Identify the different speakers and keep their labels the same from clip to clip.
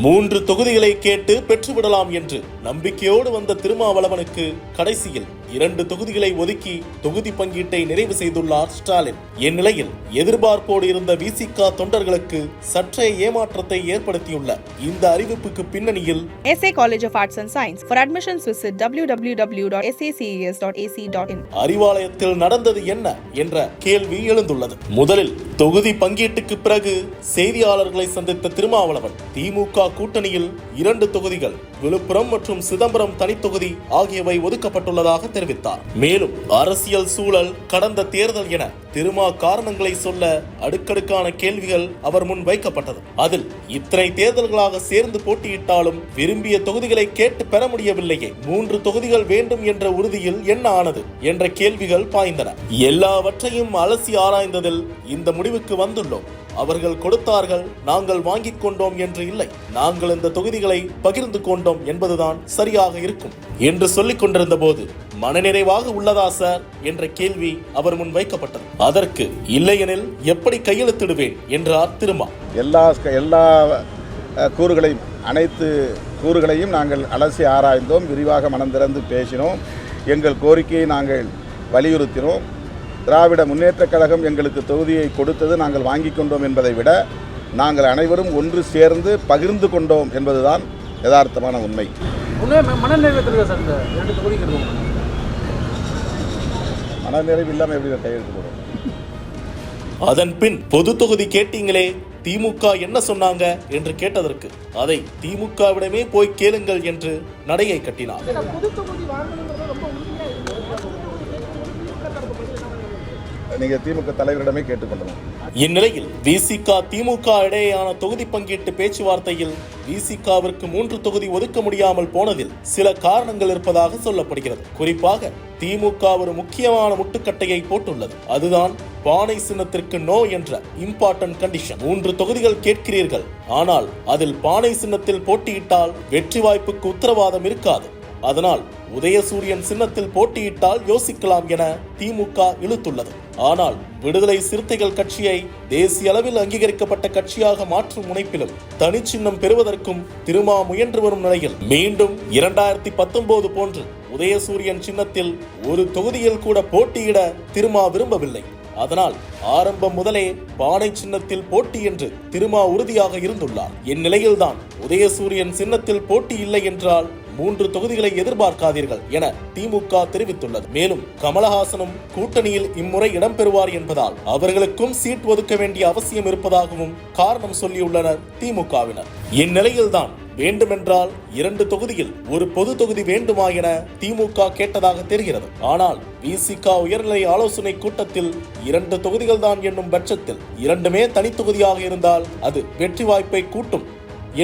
Speaker 1: மூன்று தொகுதிகளை கேட்டு பெற்றுவிடலாம் என்று நம்பிக்கையோடு வந்த திருமாவளவனுக்கு கடைசியில் இரண்டு தொகுதிகளை ஒதுக்கி தொகுதி பங்கீட்டை நிறைவு செய்துள்ளார் ஸ்டாலின் இந்நிலையில் எதிர்பார்ப்போடு இருந்த விசிக தொண்டர்களுக்கு சற்றே ஏமாற்றத்தை ஏற்படுத்தியுள்ள இந்த அறிவிப்புக்கு பின்னணியில்
Speaker 2: SA College of Arts and Science. For admissions, visit www.saces.ac.in.
Speaker 1: அறிவாலயத்தில் நடந்தது என்ன என்ற கேள்வி எழுந்துள்ளது முதலில் தொகுதி பங்கீட்டுக்கு பிறகு செய்தியாளர்களை சந்தித்த திருமாவளவன் திமுக கூட்டணியில் இரண்டு தொகுதிகள் விழுப்புரம் மற்றும் சிதம்பரம் தனித்தொகுதி ஆகியவை ஒதுக்கப்பட்டுள்ளதாக தெரிவித்தார். மேலும் அரசியல் சூழல் கடந்த தேர்தல் என திருமா காரணங்களை சொல்ல அடுக்கடுக்கான கேள்விகள் அவர் முன் வைக்கப்பட்டது. அதில் இத்தனை தேர்தல்களாக சேர்ந்து போட்டியிட்டாலும் விரும்பிய தொகுதிகளை கேட்டு பெற முடியவில்லையே. மூன்று தொகுதிகள் வேண்டும் என்ற உறுதியில் என்ன ஆனது என்ற கேள்விகள் பாய்ந்தன. எல்லாவற்றையும் அலசி ஆராய்ந்ததில் இந்த முடிவுக்கு வந்துள்ளோம். அவர்கள் கொடுத்தார்கள் நாங்கள் வாங்கிக் கொண்டோம் என்று இல்லை. நாங்கள் இந்த தொகுதிகளை பகிர்ந்து கொண்டோம் என்பதுதான் சரியாக இருக்கும் என்று சொல்லிக் கொண்டிருந்த போது மனநிறைவாக உள்ளதா சார்? என்ற கேள்வி அவர் முன் வைக்கப்பட்டது. அதற்கு இல்லையெனில் எப்படி கையெழுத்திடுவேன் என்றார் திருமா.
Speaker 3: எல்லா எல்லா கூறுகளையும் அனைத்து கூறுகளையும் நாங்கள் அலசி ஆராய்ந்தோம் விரிவாக மனம் திறந்து பேசினோம் எங்கள் கோரிக்கையை நாங்கள் வலியுறுத்தினோம். திராவிட முன்னேற்றக் கழகம் எங்களுக்கு தொகுதியை கொடுத்தது நாங்கள் வாங்கிக் கொண்டோம் என்பதை விட நாங்கள் அனைவரும் ஒன்று சேர்ந்து பகிர்ந்து கொண்டோம் என்பதுதான் யதார்த்தமான உண்மை. மனநிறைவு இல்லாமல் எப்படி கையெழுத்து போடுறோம்
Speaker 1: அதன் பின் பொது தொகுதி கேட்டீங்களே திமுக என்ன சொன்னாங்க என்று கேட்டதற்கு அதை திமுகவிடமே போய் கேளுங்கள் என்று நடையை கட்டினார்.
Speaker 3: நீங்கள் திமுக தலைவரிடமே கேட்டுக்கொள்ளணும்.
Speaker 1: இந்நிலையில் விசிக திமுக இடையேயான தொகுதி பங்கீட்டு பேச்சுவார்த்தையில் விசிகாவிற்கு மூன்று தொகுதி ஒதுக்க முடியாமல் போனதில் சில காரணங்கள் இருப்பதாக சொல்லப்படுகிறது. குறிப்பாக திமுக ஒரு முக்கியமான முட்டுக்கட்டையை போட்டுள்ளது. அதுதான் பானை சின்னத்திற்கு நோ என்ற இம்பார்ட்டன்ட் கண்டிஷன். மூன்று தொகுதிகள் கேட்கிறீர்கள். ஆனால் அதில் பானை சின்னத்தில் போட்டியிட்டால் வெற்றி வாய்ப்புக்கு உத்தரவாதம் இருக்காது. அதனால் உதயசூரியன் சின்னத்தில் போட்டியிட்டால் யோசிக்கலாம் என திமுக இழுத்துள்ளது. ஆனால் விடுதலை சிறுத்தைகள் கட்சியை தேசிய அளவில் அங்கீகரிக்கப்பட்ட கட்சியாக மாற்றும் முனைப்பிலும் தனிச்சின்னம் பெறுவதற்கும் திருமா முயன்று வரும் நிலையில் மீண்டும் இரண்டாயிரத்தி பத்தொன்பது போன்று உதயசூரியன் சின்னத்தில் ஒரு தொகுதியில் கூட போட்டியிட திருமா விரும்பவில்லை. அதனால் ஆரம்பம் முதலே பானை சின்னத்தில் போட்டி என்று திருமா உறுதியாக இருந்துள்ளார். இந்நிலையில்தான் உதயசூரியன் சின்னத்தில் போட்டி இல்லை என்றால் மூன்று தொகுதிகளை எதிர்பார்க்காதீர்கள் என திமுக தெரிவித்துள்ளது. மேலும் கமலஹாசனும் கூட்டணியில் இம்முறை இடம்பெறுவார் என்பதால் அவர்களுக்கும் சீட் ஒதுக்க வேண்டிய அவசியம் இருப்பதாகவும் காரணம் சொல்லியுள்ளனர் திமுகவினர். இந்நிலையில்தான் வேண்டுமென்றால் இரண்டு தொகுதியில் ஒரு பொது தொகுதி வேண்டுமா என திமுக கேட்டதாக தெரிகிறது. ஆனால் விசிக உயர்நிலை ஆலோசனை கூட்டத்தில் இரண்டு தொகுதிகள் தான் என்னும் பட்சத்தில் இரண்டுமே தனித்தொகுதியாக இருந்தால் அது வெற்றி வாய்ப்பை கூட்டும்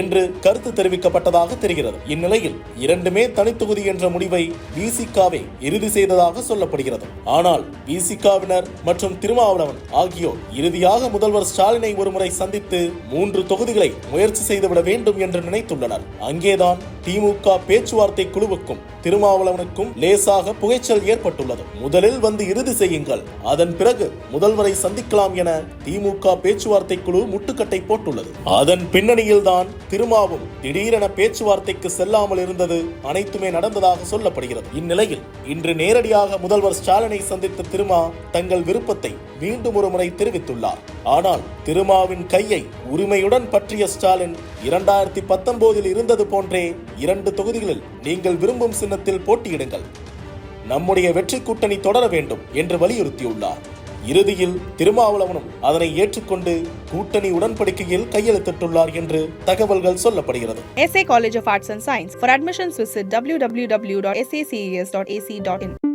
Speaker 1: என்று கருத்து தெரிவிக்கப்பட்டதாக தெரிகிறது. இந்நிலையில் இரண்டுமே தனித்தொகுதி என்ற முடிவை விசிகாவே இறுதி செய்ததாக சொல்லப்படுகிறது. ஆனால் விசிகாவினர் மற்றும் திருமாவளவன் ஆகியோர் இறுதியாக முதல்வர் ஸ்டாலினை ஒருமுறை சந்தித்து மூன்று தொகுதிகளை முயற்சி செய்துவிட வேண்டும் என்று நினைத்துள்ளனர். அங்கேதான் திமுக பேச்சுவார்த்தை குழுவுக்கும் திருமாவளவனுக்கும் லேசாக புகைச்சல் ஏற்பட்டுள்ளது. முதலில் வந்து இறுதி செய்யுங்கள். அதன் பிறகு முதல்வரை சந்திக்கலாம் என திமுக பேச்சுவார்த்தை குழு முட்டுக்கட்டை போட்டுள்ளது. அதன் பின்னணியில்தான் திருமாவும் திடீரென பேச்சுவார்த்தைக்கு செல்லாமல் இருந்தது அனைத்துமே நடந்ததாக சொல்லப்படுகிறது. இந்நிலையில் இன்று நேரடியாக முதல்வர் ஸ்டாலினை சந்தித்த திருமா தங்கள் விருப்பத்தை மீண்டும் ஒரு முறை தெரிவித்துள்ளார். ஆனால் திருமாவின் கையை உரிமையுடன் பற்றிய ஸ்டாலின் இரண்டாயிரத்தி பத்தொன்பதில் இருந்தது போன்றே இரண்டு தொகுதிகளில் நீங்கள் விரும்பும் சின்னத்தில் போட்டியிடுங்கள். நம்முடைய வெற்றி கூட்டணி தொடர வேண்டும் என்று வலியுறுத்தியுள்ளார். இறுதியில் திருமாவளவனும் அதனை ஏற்றுக்கொண்டு கூட்டணி உடன்படிக்கையில் கையெழுத்திட்டுள்ளார் என்று தகவல்கள் சொல்லப்படுகிறது.
Speaker 2: SA college of arts and science for admissions visit W W W dot SACS dot AC dot in